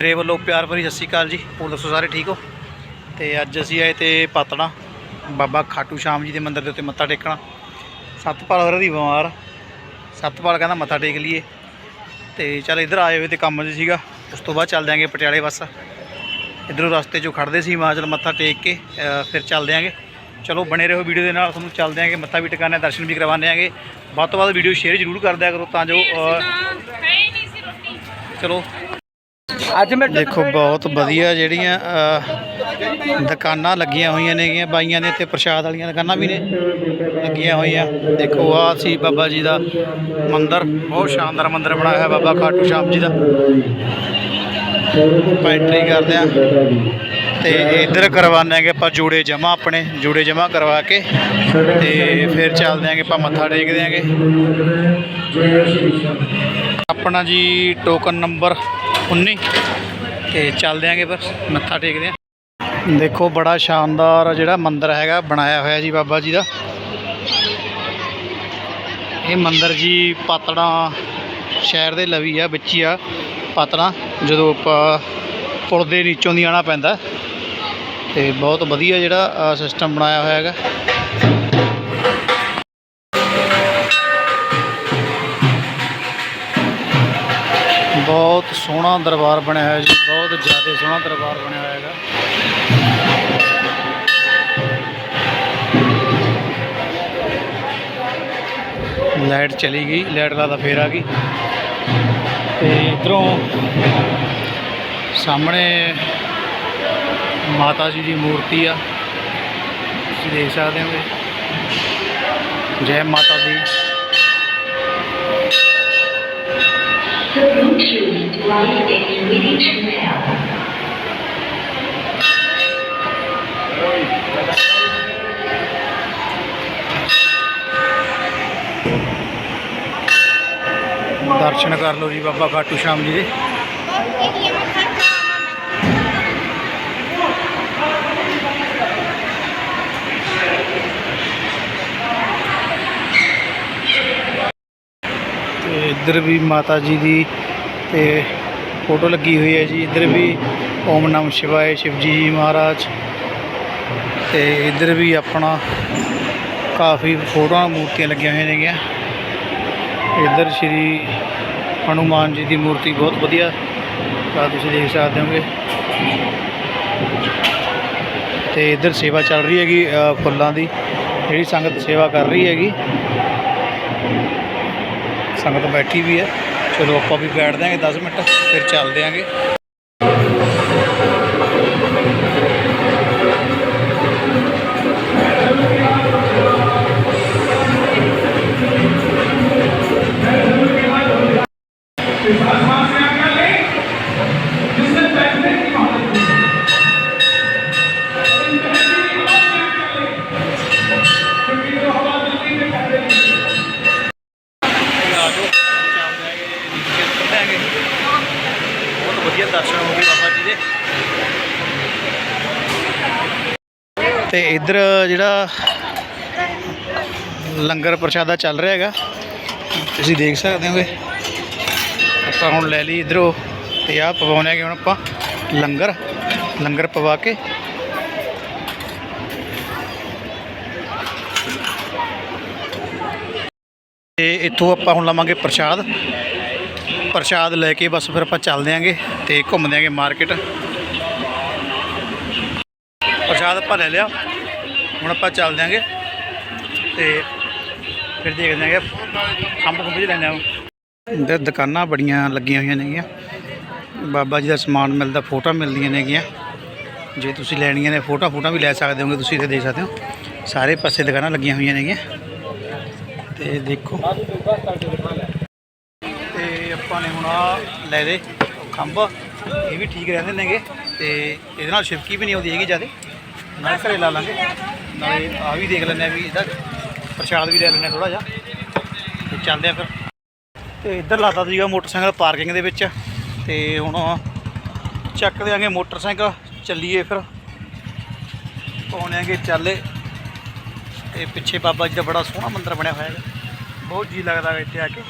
ਮੇਰੇ ਵੱਲੋਂ ਪਿਆਰ ਭਰੀ ਸਤਿ ਸ਼੍ਰੀ ਅਕਾਲ ਜੀ। ਹੋਰ ਦੱਸੋ ਸਾਰੇ ਠੀਕ ਹੋ? ਤੇ ਅੱਜ ਅਸੀਂ ਆਏ ਤੇ ਪਾਤਣਾ ਬਾਬਾ ਖਾਟੂ ਸ਼ਾਮ ਜੀ ਦੇ ਮੰਦਿਰ ਦੇ ਉੱਤੇ ਮੱਥਾ ਟੇਕਣਾ। ਸਤਪਾਲ ਹੋਰ ਦੀ ਬਿਮਾਰ ਸਤਪਾਲ ਕਹਿੰਦਾ ਮੱਥਾ ਟੇਕ ਲਈਏ। ਤੇ ਚੱਲ ਇੱਧਰ ਆਏ ਹੋਏ ਤੇ ਕੰਮ 'ਚ ਸੀਗਾ। ਉਸ ਤੋਂ ਬਾਅਦ ਚੱਲ ਦਿਆਂਗੇ ਪਟਿਆਲੇ ਬੱਸ। ਇੱਧਰੋਂ ਰਸਤੇ 'ਚੋਂ ਖੜਦੇ ਸੀ ਮਾਂ ਚਲ ਮੱਥਾ ਟੇਕ ਕੇ ਫਿਰ ਚੱਲ ਦਿਆਂਗੇ। ਚਲੋ ਬਣੇ ਰਹੋ ਵੀਡੀਓ ਦੇ ਨਾਲ ਤੁਹਾਨੂੰ ਚੱਲ ਦਿਆਂਗੇ ਮੱਥਾ ਵੀ ਟਿਕਾਣੇ ਦਰਸ਼ਨ ਵੀ ਕਰਵਾਉਂਦੇ ਆਂਗੇ ਵੱਧ ਤੋਂ ਵੱਧ ਵੀਡੀਓ ਸ਼ੇਅਰ ਜ਼ਰੂਰ ਕਰ ਦਿਆ ਕਰੋ ਤਾਂ ਜੋ ਚਲੋ ਅੱਜ ਮੈਂ ਦੇਖੋ ਬਹੁਤ ਵਧੀਆ ਜਿਹੜੀਆਂ ਦੁਕਾਨਾਂ ਲੱਗੀਆਂ ਹੋਈਆਂ ਨੇਗੀਆਂ ਬਾਈਆਂ ਦੇ ਇੱਥੇ ਪ੍ਰਸ਼ਾਦ ਵਾਲੀਆਂ ਦੁਕਾਨਾਂ ਵੀ ਨੇ ਲੱਗੀਆਂ ਹੋਈਆਂ। ਦੇਖੋ ਆਹ ਸੀ ਬਾਬਾ ਜੀ ਦਾ ਮੰਦਿਰ। ਬਹੁਤ ਸ਼ਾਨਦਾਰ ਮੰਦਿਰ ਬਣਾਇਆ ਹੋਇਆ ਬਾਬਾ ਖਾਟੂ ਸ਼ਾਮ ਜੀ ਦਾ। ਪੈਂਟਰੀ ਕਰਦੇ ਆ ਤੇ ਇੱਧਰ ਕਰਵਾਉਂਦੇ ਆਂਗੇ ਆਪਾਂ ਜੂੜੇ ਜਮਾ ਆਪਣੇ ਜੂੜੇ ਜਮਾ ਕਰਵਾ ਕੇ ਤੇ ਫਿਰ ਚੱਲਦੇ ਆਂਗੇ ਆਪਾਂ ਮੱਥਾ ਟੇਕਦੇ ਆਂਗੇ ਆਪਣਾ ਜੀ ਟੋਕਨ ਨੰਬਰ 19 ਤੇ ਚੱਲਦੇ ਆਂਗੇ ਬਸ ਮੱਥਾ ਟੇਕਦੇ ਆਂ। ਦੇਖੋ, ਬੜਾ ਸ਼ਾਨਦਾਰ ਜਿਹੜਾ ਮੰਦਿਰ ਹੈਗਾ, ਬਣਾਇਆ ਹੋਇਆ ਜੀ ਬਾਬਾ ਜੀ ਦਾ। ਇਹ ਮੰਦਿਰ ਜੀ ਪਾਤੜਾ ਸ਼ਹਿਰ ਦੇ ਲਵੀ ਆ, ਵਿੱਚ ਹੀ ਆ ਪਾਤੜਾ, ਜਦੋਂ ਆਪਾਂ ਪੁਲ ਦੇ ਨੀਚੋਂ ਦੀ ਆਣਾ ਪੈਂਦਾ। ਤੇ ਬਹੁਤ ਵਧੀਆ ਜਿਹੜਾ ਸਿਸਟਮ ਬਣਾਇਆ ਹੋਇਆ ਹੈਗਾ। ਬਹੁਤ ਸੋਹਣਾ ਦਰਬਾਰ ਬਣਿਆ ਹੋਇਆ ਜੀ, ਬਹੁਤ ਜ਼ਿਆਦਾ ਸੋਹਣਾ ਦਰਬਾਰ ਬਣਿਆ ਹੋਇਆ ਹੈਗਾ। ਲਾਈਟ ਚਲੀ ਗਈ, ਲਾਈਟ ਲਾ ਤਾਂ ਫੇਰ ਆ ਗਈ। ਤੇ ਇਧਰੋਂ ਸਾਹਮਣੇ ਮਾਤਾ ਜੀ ਦੀ ਮੂਰਤੀ ਆ। ਤੁਸੀਂ ਦੇਖ ਸਕਦੇ ਹੋ ਜੈ ਮਾਤਾ ਦੀ। ਦਰਸ਼ਨ ਕਰ ਲਓ ਜੀ ਬਾਬਾ ਖਾਟੂ ਸ਼ਾਮ ਜੀ ਦੇ ਤੇ ਇੱਧਰ ਵੀ ਮਾਤਾ ਜੀ ਦੀ ਤੇ ਫੋਟੋ ਲੱਗੀ ਹੋਈ ਹੈ ਜੀ। ਇੱਧਰ ਵੀ ਓਮ ਨਮ ਸ਼ਿਵਾਏ ਸ਼ਿਵਜੀ ਜੀ ਮਹਾਰਾਜ। ਤੇ ਇੱਧਰ ਵੀ ਆਪਣਾ ਕਾਫੀ ਫੋਟੋਆਂ ਮੂਰਤੀਆਂ ਲੱਗੀਆਂ ਹੋਈਆਂ ਨੇਗੀਆਂ। ਇੱਧਰ ਸ਼੍ਰੀ ਹਨੂਮਾਨ ਜੀ ਦੀ ਮੂਰਤੀ ਬਹੁਤ ਵਧੀਆ। ਤਾਂ ਤੁਸੀਂ ਦੇਖ ਸਕਦੇ ਹੋਗੇ। ਤੇ ਇੱਧਰ ਸੇਵਾ ਚੱਲ ਰਹੀ ਹੈਗੀ ਫੁੱਲਾਂ ਦੀ। ਜਿਹੜੀ ਸੰਗਤ ਸੇਵਾ ਕਰ ਰਹੀ ਹੈਗੀ ਸੰਗਤ ਬੈਠੀ ਵੀ ਹੈ। ਚਲੋ ਆਪਾਂ ਵੀ ਬੈਠ ਦਿਆਂਗੇ 10 ਮਿੰਟ ਫਿਰ ਚੱਲ ਦਿਆਂਗੇ ਦਰਸ਼ਨ ਹੋ ਗਏ ਬਾਬਾ ਜੀ ਦੇ। ਤੇ ਇੱਧਰ ਜਿਹੜਾ ਲੰਗਰ ਪ੍ਰਸ਼ਾਦਾ ਚੱਲ ਰਿਹਾ ਹੈਗਾ, ਤੁਸੀਂ ਦੇਖ ਸਕਦੇ ਹੋਗੇ। ਆਪਾਂ ਹੁਣ ਲੈ ਲਈ ਇਧਰੋਂ ਤੇ ਆਹ ਪਵਾਉਣੇ ਹੈਗੇ ਹੁਣ ਆਪਾਂ ਲੰਗਰ ਲੰਗਰ ਪਵਾ ਕੇ। ਤੇ ਇੱਥੋਂ ਆਪਾਂ ਹੁਣ ਲਵਾਂਗੇ ਪ੍ਰਸ਼ਾਦ। ਪ੍ਰਸ਼ਾਦ ਲੈ ਕੇ ਬਸ ਫਿਰ ਆਪਾਂ ਚੱਲਦੇ ਆਂਗੇ ਤੇ ਘੁੰਮ ਦਿਆਂਗੇ ਮਾਰਕੀਟ। ਪ੍ਰਸ਼ਾਦ ਆਪਾਂ ਲੈ ਲਿਆ। ਹੁਣ ਆਪਾਂ ਚੱਲਦੇ ਆਂਗੇ ਤੇ ਫਿਰ ਦੇਖਦੇ ਆਂਗੇ ਖੰਭ ਖੁੰਭ ਚ ਲੈਣੇ ਆ। ਦੁਕਾਨਾਂ ਬੜੀਆਂ ਲੱਗੀਆਂ ਹੋਈਆਂ ਨੇਗੀਆਂ। ਬਾਬਾ ਜੀ ਦਾ ਸਮਾਨ ਮਿਲਦਾ ਫੋਟੋ ਮਿਲਦੀਆਂ ਨੇਗੀਆਂ। ਜੇ ਤੁਸੀਂ ਲੈਣੀਆਂ ਨੇ ਫੋਟੋ ਫੋਟੋ ਵੀ ਲੈ ਸਕਦੇ ਹੋਗੇ, ਤੁਸੀਂ ਇੱਥੇ ਦੇਖ ਸਕਦੇ ਹੋ। ਸਾਰੇ ਪਾਸੇ ਦੁਕਾਨਾਂ ਲੱਗੀਆਂ ਹੋਈਆਂ ਨੇਗੀਆਂ। ਤੇ ਦੇਖੋ। ਹੁਣ ਆ ਲੈ ਦੇ ਖੰਭ, ਇਹ ਵੀ ਠੀਕ ਰਹਿੰਦੇ ਨੇਗੇ ਤੇ ਇਹਦੇ ਨਾਲ ਛਿਪਕੀ ਵੀ ਨਹੀਂ ਆਉਂਦੀ ਹੈਗੀ ਜ਼ਿਆਦਾ। ਨਾਲ ਘਰੇ ਲਾ ਲਾਂਗੇ। ਨਾਲੇ ਆ ਵੀ ਦੇਖ ਲੈਂਦੇ ਆ ਵੀ ਇਹਦਾ ਪ੍ਰਸ਼ਾਦ ਵੀ ਲੈ ਲੈਂਦੇ ਥੋੜਾ ਜਿਹਾ। ਤੇ ਚੱਲਦੇ ਆ ਫਿਰ। ਤੇ ਇੱਧਰ ਲਾਤਾ ਸੀਗਾ ਮੋਟਰਸਾਈਕਲ ਪਾਰਕਿੰਗ ਦੇ ਵਿੱਚ। ਤੇ ਹੁਣ ਚੱਕ ਦਿਆਂਗੇ ਮੋਟਰਸਾਈਕਲ। ਚੱਲੀਏ ਫਿਰ। ਪਾਉਣਾਂਗੇ ਚਾਲੇ। ਤੇ ਪਿੱਛੇ ਬਾਬਾ ਜੀ ਦਾ ਬੜਾ ਸੋਹਣਾ ਮੰਦਿਰ ਬਣਿਆ ਹੋਇਆ ਹੈ ਬਹੁਤ ਜੀ ਲੱਗਦਾ ਹੈ ਇੱਥੇ ਆ ਕੇ।